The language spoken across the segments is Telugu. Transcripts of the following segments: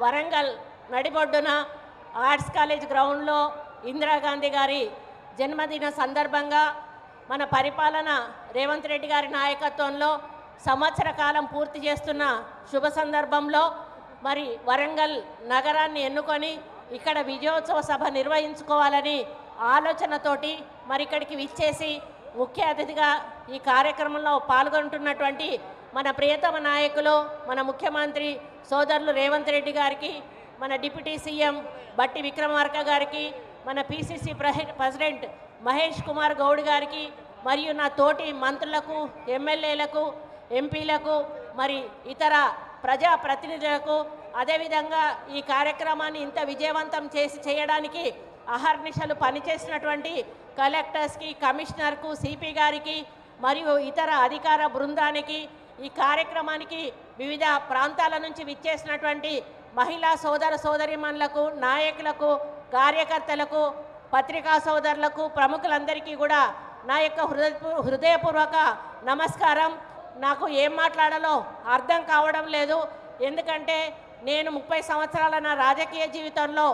వరంగల్ నడిబొడ్డున ఆర్ట్స్ కాలేజ్ గ్రౌండ్లో ఇందిరాగాంధీ గారి జన్మదిన సందర్భంగా మన పరిపాలన రేవంత్ రెడ్డి గారి నాయకత్వంలో సంవత్సర కాలం పూర్తి చేస్తున్న శుభ సందర్భంలో మరి వరంగల్ నగరాన్ని ఎన్నుకొని ఇక్కడ విజయోత్సవ సభ నిర్వహించుకోవాలని ఆలోచనతోటి మరి ఇక్కడికి విచ్చేసి ముఖ్య అతిథిగా ఈ కార్యక్రమంలో పాల్గొంటున్నటువంటి మన ప్రియతమ నాయకులు మన ముఖ్యమంత్రి సోదరులు రేవంత్ రెడ్డి గారికి మన డిప్యూటీ సీఎం బట్టి విక్రమార్క గారికి మన పిసిసి ప్రెసిడెంట్ మహేష్ కుమార్ గౌడ్ గారికి మరియు నా తోటి మంత్రులకు ఎమ్మెల్యేలకు ఎంపీలకు మరి ఇతర ప్రజా ప్రతినిధులకు అదేవిధంగా ఈ కార్యక్రమాన్ని ఇంత విజయవంతం చేసి చేయడానికి అహర్నిశలు పనిచేసినటువంటి కలెక్టర్స్కి కమిషనర్కు సిపి గారికి మరియు ఇతర అధికార బృందానికి ఈ కార్యక్రమానికి వివిధ ప్రాంతాల నుంచి విచ్చేసినటువంటి మహిళా సోదర సోదరిమణులకు నాయకులకు కార్యకర్తలకు పత్రికా సోదరులకు ప్రముఖులందరికీ కూడా నా యొక్క హృదయ హృదయపూర్వక నమస్కారం. నాకు ఏం మాట్లాడాలో అర్థం కావడం లేదు. ఎందుకంటే నేను ముప్పై సంవత్సరాల నా రాజకీయ జీవితంలో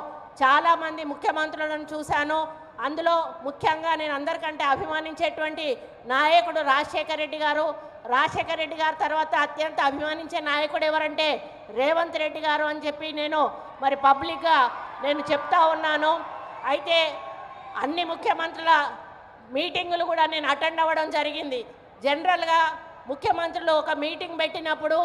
చాలామంది ముఖ్యమంత్రులను చూశాను. అందులో ముఖ్యంగా నేను అందరికంటే అభిమానించేటువంటి నాయకుడు రాజశేఖర్ రెడ్డి గారు. రాజశేఖర్ రెడ్డి గారు తర్వాత అత్యంత అభిమానించే నాయకుడు ఎవరంటే రేవంత్ రెడ్డి గారు అని చెప్పి నేను మరి పబ్లిక్గా నేను చెప్తా ఉన్నాను. అయితే అన్ని ముఖ్యమంత్రుల మీటింగులు కూడా నేను అటెండ్ అవ్వడం జరిగింది. జనరల్గా ముఖ్యమంత్రులు ఒక మీటింగ్ పెట్టినప్పుడు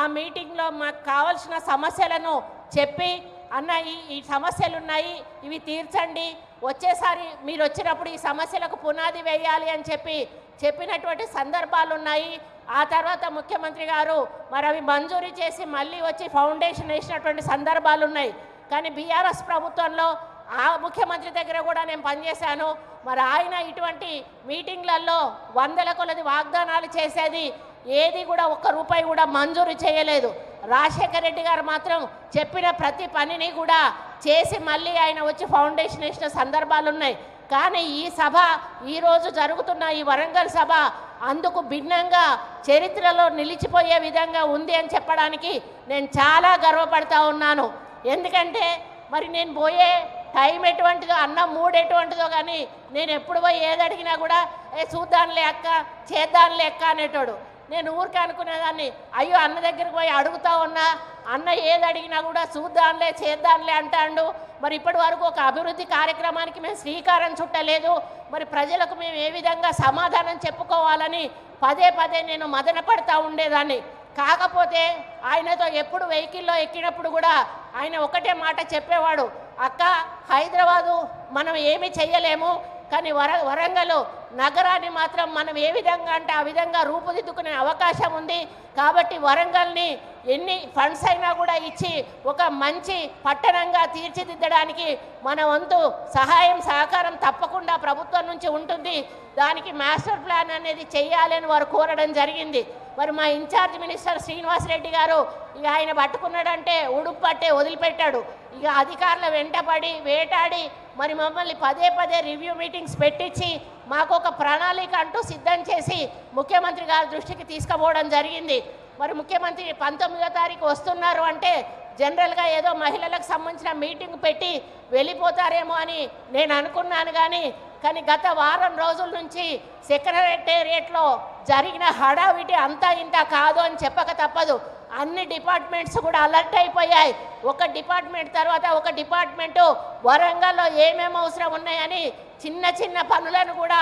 ఆ మీటింగ్లో మాకు కావాల్సిన సమస్యలను చెప్పి అన్న ఈ ఈ సమస్యలు ఉన్నాయి ఇవి తీర్చండి. వచ్చేసారి మీరు వచ్చినప్పుడు ఈ సమస్యలకు పునాది వేయాలి అని చెప్పి చెప్పినటువంటి సందర్భాలు ఉన్నాయి ఆ తర్వాత ముఖ్యమంత్రి గారు మరి అవి మంజూరు చేసి మళ్ళీ వచ్చి ఫౌండేషన్ వేసినటువంటి సందర్భాలు ఉన్నాయి కానీ బీఆర్ఎస్ ప్రభుత్వంలో ఆ ముఖ్యమంత్రి దగ్గర కూడా నేను పనిచేశాను. మరి ఆయన ఇటువంటి మీటింగ్లలో వందల కొలది వాగ్దానాలు చేసేది ఏది కూడా ఒక్క రూపాయి కూడా మంజూరు చేయలేదు. రాజశేఖర రెడ్డి గారు మాత్రం చెప్పిన ప్రతి పనిని కూడా చేసి మళ్ళీ ఆయన వచ్చి ఫౌండేషన్ వేసిన సందర్భాలు ఉన్నాయి. కానీ ఈ సభ ఈరోజు జరుగుతున్న ఈ వరంగల్ సభ అందుకు భిన్నంగా చరిత్రలో నిలిచిపోయే విధంగా ఉంది అని చెప్పడానికి నేను చాలా గర్వపడతా ఉన్నాను. ఎందుకంటే మరి నేను పోయే టైం ఎటువంటిదో అన్నం మూడు ఎటువంటిదో కానీ నేను ఎప్పుడు పోయి ఏది అడిగినా కూడా ఏ చూద్దాంలే అక్క చేద్దాంలే అక్క అనేటోడు. నేను ఊరికే అనుకునేదాన్ని అయ్యో అన్న దగ్గరికి పోయి అడుగుతా ఉన్నా అన్న ఏది అడిగినా కూడా చూద్దాంలే చేద్దాంలే అంటాడు. మరి ఇప్పటి వరకు ఒక అభివృద్ధి కార్యక్రమానికి మేము శ్రీకారం చుట్టలేదు. మరి ప్రజలకు మేము ఏ విధంగా సమాధానం చెప్పుకోవాలని పదే పదే నేను మదన పడతా ఉండేదాన్ని. కాకపోతే ఆయనతో ఎప్పుడు వెహికల్లో ఎక్కినప్పుడు కూడా ఆయన ఒకటే మాట చెప్పేవాడు అక్క హైదరాబాదు మనం ఏమి చెయ్యలేము కానీ వర వరంగల్ నగరాన్ని మాత్రం మనం ఏ విధంగా అంటే ఆ విధంగా రూపుదిద్దుకునే అవకాశం ఉంది. కాబట్టి వరంగల్ని ఎన్ని ఫండ్స్ అయినా కూడా ఇచ్చి ఒక మంచి పట్టణంగా తీర్చిదిద్దడానికి మన వంతు సహాయం సహకారం తప్పకుండా ప్రభుత్వం నుంచి ఉంటుంది. దానికి మాస్టర్ ప్లాన్ అనేది చేయాలని వారు కోరడం జరిగింది. మరి మా ఇన్ఛార్జ్ మినిస్టర్ శ్రీనివాసరెడ్డి గారు ఇక ఆయన పట్టుకున్నాడంటే ఉడుపు పట్టే వదిలిపెట్టాడు. ఇక అధికారుల వెంటపడి వేటాడి మరి మమ్మల్ని పదే పదే రివ్యూ మీటింగ్స్ పెట్టించి మాకు ఒక ప్రణాళిక అంటూ సిద్ధం చేసి ముఖ్యమంత్రి గారి దృష్టికి తీసుకుపోవడం జరిగింది. మరి ముఖ్యమంత్రి పంతొమ్మిదో తారీఖు వస్తున్నారు అంటే జనరల్గా ఏదో మహిళలకు సంబంధించిన మీటింగ్ పెట్టి వెళ్ళిపోతారేమో అని నేను అనుకున్నాను కానీ కానీ గత వారం రోజుల నుంచి సెక్రటేరియట్లో జరిగిన హడావిడి అంతా ఇంత కాదు అని చెప్పక తప్పదు. అన్ని డిపార్ట్మెంట్స్ కూడా అలర్ట్ అయిపోయాయి. ఒక డిపార్ట్మెంట్ తర్వాత ఒక డిపార్ట్మెంటు వరంగల్లో ఏమేమి అవసరం ఉన్నాయని చిన్న చిన్న పనులను కూడా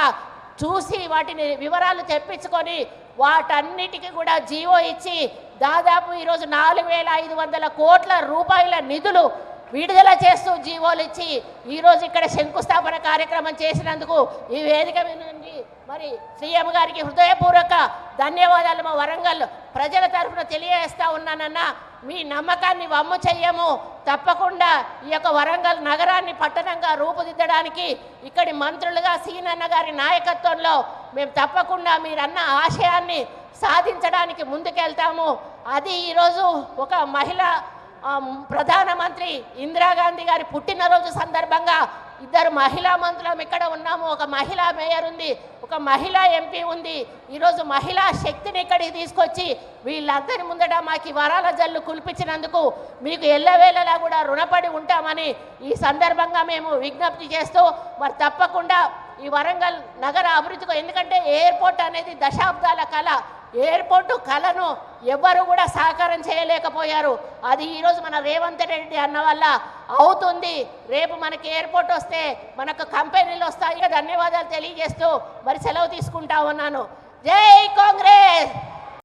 చూసి వాటిని వివరాలు తెప్పించుకొని వాటన్నిటికీ కూడా జీవో ఇచ్చి దాదాపు ఈరోజు నాలుగు వేల ఐదు వందల కోట్ల రూపాయల నిధులు విడుదల చేస్తూ జీవోలు ఇచ్చి ఈరోజు ఇక్కడ శంకుస్థాపన కార్యక్రమం చేసినందుకు ఈ వేదిక నుండి మరి సీఎం గారికి హృదయపూర్వక ధన్యవాదాలు మా వరంగల్ ప్రజల తరఫున తెలియజేస్తా ఉన్నానన్నా మీ నమ్మకాన్ని వమ్ము చెయ్యము. తప్పకుండా ఈ యొక్క వరంగల్ నగరాన్ని పట్టణంగా రూపుదిద్దడానికి ఇక్కడి మంత్రులుగా సీనన్న గారి నాయకత్వంలో మేము తప్పకుండా మీరన్న ఆశయాన్ని సాధించడానికి ముందుకెళ్తాము. అది ఈరోజు ఒక మహిళ ప్రధానమంత్రి ఇందిరాగాంధీ గారి పుట్టినరోజు సందర్భంగా ఇద్దరు మహిళా మంత్రులం ఇక్కడ ఉన్నాము? ఒక మహిళా మేయర్ ఉంది ఒక మహిళా ఎంపీ ఉంది. ఈరోజు మహిళా శక్తిని ఇక్కడికి తీసుకొచ్చి వీళ్ళందరి ముందట మాకు వరాల జల్లు కుల్పించినందుకు మీకు ఎల్లవేళలా కూడా రుణపడి ఉంటామని ఈ సందర్భంగా మేము విజ్ఞప్తి చేస్తూ మరి తప్పకుండా ఈ వరంగల్ నగర అభివృద్ధికి ఎందుకంటే ఎయిర్పోర్ట్ అనేది దశాబ్దాల కళ. ఎయిర్పోర్టు కళను ఎవ్వరు కూడా సహకారం చేయలేకపోయారు. అది ఈరోజు మన రేవంత్ రెడ్డి అన్న వల్ల అవుతుంది. రేపు మనకి ఎయిర్పోర్ట్ వస్తే మనకు కంపెనీలు వస్తాయి. ధన్యవాదాలు తెలియజేస్తూ మరి సెలవు తీసుకుంటా ఉన్నాను. జై కాంగ్రెస్!